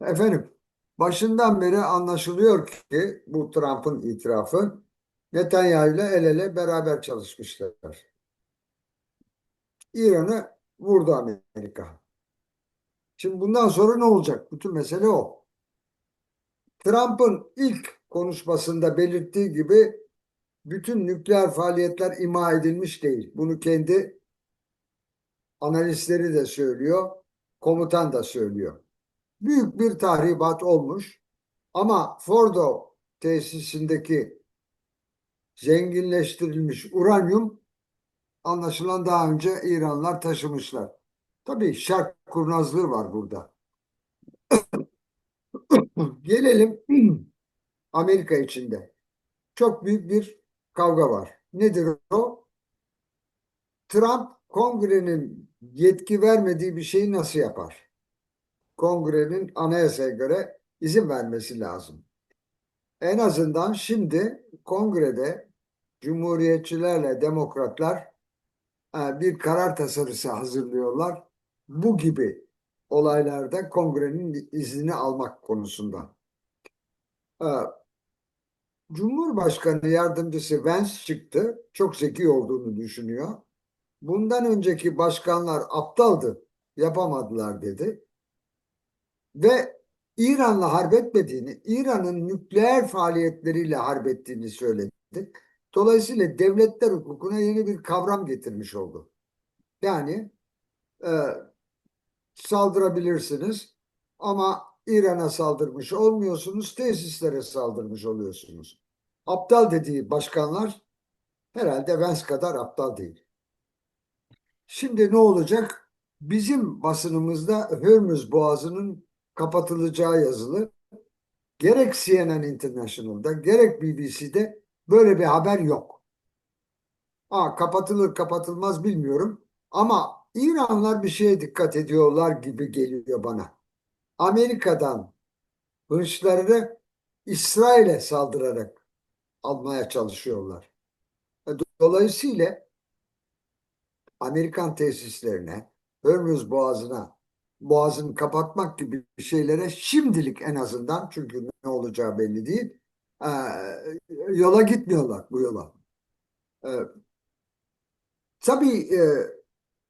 Efendim, başından beri anlaşılıyor ki bu Trump'ın itirafı Netanyahu ile el ele beraber çalışmışlar. İran'ı vurdu Amerika. Şimdi bundan sonra ne olacak? Bütün mesele o. Trump'ın ilk konuşmasında belirttiği gibi bütün nükleer faaliyetler ima edilmiş değil. Bunu kendi analistleri de söylüyor, komutan da söylüyor. Büyük bir tahribat olmuş ama Fordo tesisindeki zenginleştirilmiş uranyum anlaşılan daha önce İranlılar taşımışlar. Tabii şark kurnazlığı var burada. Gelelim Amerika içinde. Çok büyük bir kavga var. Nedir o? Trump kongrenin yetki vermediği bir şeyi nasıl yapar? Kongrenin anayasaya göre izin vermesi lazım. En azından şimdi kongrede cumhuriyetçilerle demokratlar e, bir karar tasarısı hazırlıyorlar. Bu gibi olaylarda kongrenin iznini almak konusunda. E, Cumhurbaşkanı yardımcısı Vance çıktı. Çok zeki olduğunu düşünüyor. Bundan önceki başkanlar aptaldı, yapamadılar dedi. Ve İran'la harp etmediğini, İran'ın nükleer faaliyetleriyle harp ettiğini söyledi. Dolayısıyla devletler hukukuna yeni bir kavram getirmiş oldu. Yani e, saldırabilirsiniz ama İran'a saldırmış olmuyorsunuz, tesislere saldırmış oluyorsunuz. Aptal dediği başkanlar herhalde Vance kadar aptal değil. Şimdi ne olacak? Bizim basınımızda Hürmüz Boğazı'nın kapatılacağı yazılı. Gerek CNN International'da gerek BBC'de böyle bir haber yok. Aa, kapatılır kapatılmaz bilmiyorum. Ama İranlar bir şeye dikkat ediyorlar gibi geliyor bana. Amerika'dan hınçlarını İsrail'e saldırarak almaya çalışıyorlar. Dolayısıyla Amerikan tesislerine, Hörmüz Boğazı'na, boğazını kapatmak gibi şeylere şimdilik en azından çünkü ne olacağı belli değil, e, yola gitmiyorlar bu yola. E, tabii e,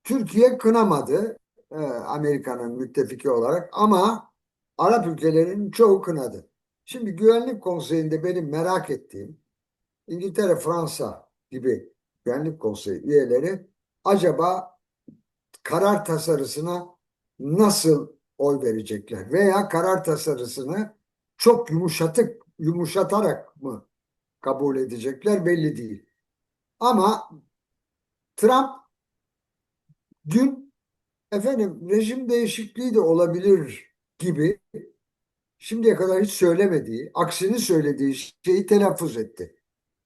Türkiye kınamadı e, Amerika'nın müttefiki olarak ama Arap ülkelerinin çoğu kınadı. Şimdi Güvenlik Konseyi'nde benim merak ettiğim İngiltere, Fransa gibi Güvenlik Konseyi üyeleri acaba karar tasarısına nasıl oy verecekler veya karar tasarısını çok yumuşatık yumuşatarak mı kabul edecekler belli değil. Ama Trump dün efendim rejim değişikliği de olabilir gibi şimdiye kadar hiç söylemediği, aksini söylediği şeyi telaffuz etti.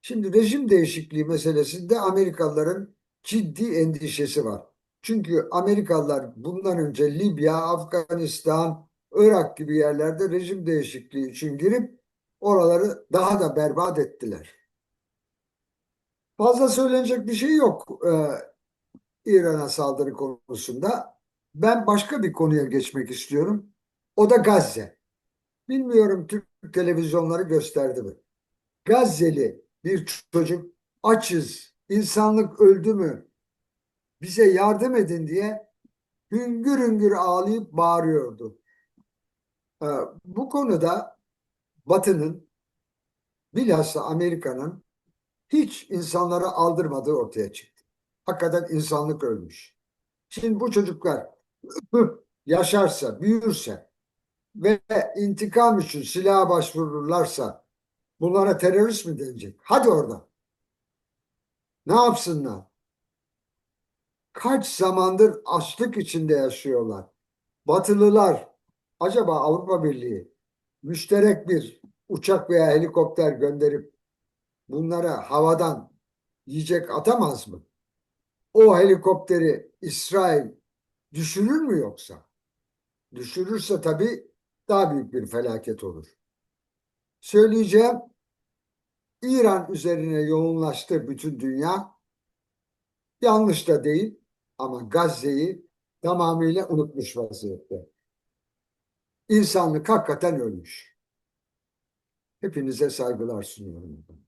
Şimdi rejim değişikliği meselesinde Amerikalıların ciddi endişesi var. Çünkü Amerikalılar bundan önce Libya, Afganistan, Irak gibi yerlerde rejim değişikliği için girip oraları daha da berbat ettiler. Fazla söylenecek bir şey yok e, İran'a saldırı konusunda. Ben başka bir konuya geçmek istiyorum. O da Gazze. Bilmiyorum Türk televizyonları gösterdi mi? Gazze'li bir çocuk açız, insanlık öldü mü? Bize yardım edin diye hüngür hüngür ağlayıp bağırıyordu. Ee, bu konuda Batı'nın bilhassa Amerika'nın hiç insanlara aldırmadığı ortaya çıktı. Hakikaten insanlık ölmüş. Şimdi bu çocuklar yaşarsa, büyürse ve intikam için silaha başvururlarsa bunlara terörist mi denecek? Hadi orada. Ne yapsınlar? Kaç zamandır açlık içinde yaşıyorlar. Batılılar acaba Avrupa Birliği müşterek bir uçak veya helikopter gönderip bunlara havadan yiyecek atamaz mı? O helikopteri İsrail düşürür mü yoksa? Düşürürse tabii daha büyük bir felaket olur. Söyleyeceğim İran üzerine yoğunlaştı bütün dünya. Yanlış da değil ama Gazze'yi tamamıyla unutmuş vaziyette. insanlık hakikaten ölmüş. Hepinize saygılar sunuyorum.